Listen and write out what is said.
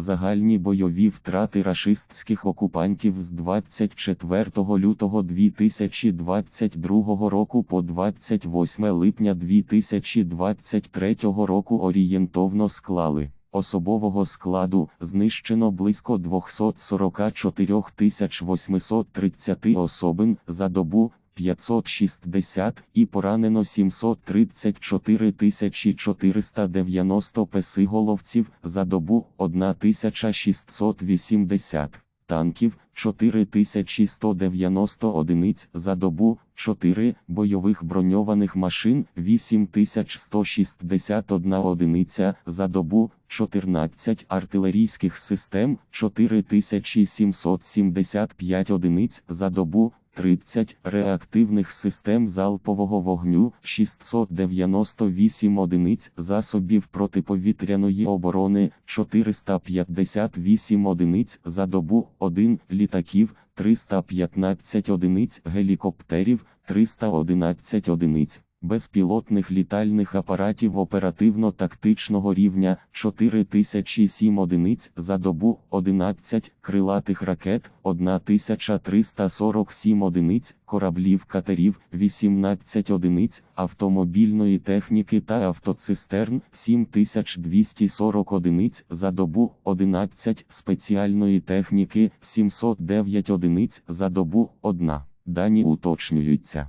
Загальні бойові втрати рашистських окупантів з 24 лютого 2022 року по 28 липня 2023 року орієнтовно склали. Особового складу знищено близько 244 830 особин за добу 560 і поранено 734 490 песиголовців за добу 1680 танків 4190 одиниць за добу, 4 бойових броньованих машин 8161 одиниця за добу, 14 артилерійських систем 4775 одиниць за добу, 30 реактивних систем залпового вогню, 698 одиниць засобів протиповітряної оборони, 458 одиниць за добу, 1 літаків, 315 одиниць гелікоптерів, 311 одиниць. Безпілотних літальних апаратів оперативно-тактичного рівня 4007 одиниць за добу, 11 крилатих ракет, 1347 одиниць, кораблів катерів, 18 одиниць, автомобільної техніки та автоцистерн, 7240 одиниць за добу, 11 спеціальної техніки, 709 одиниць за добу, 1. Дані уточнюються.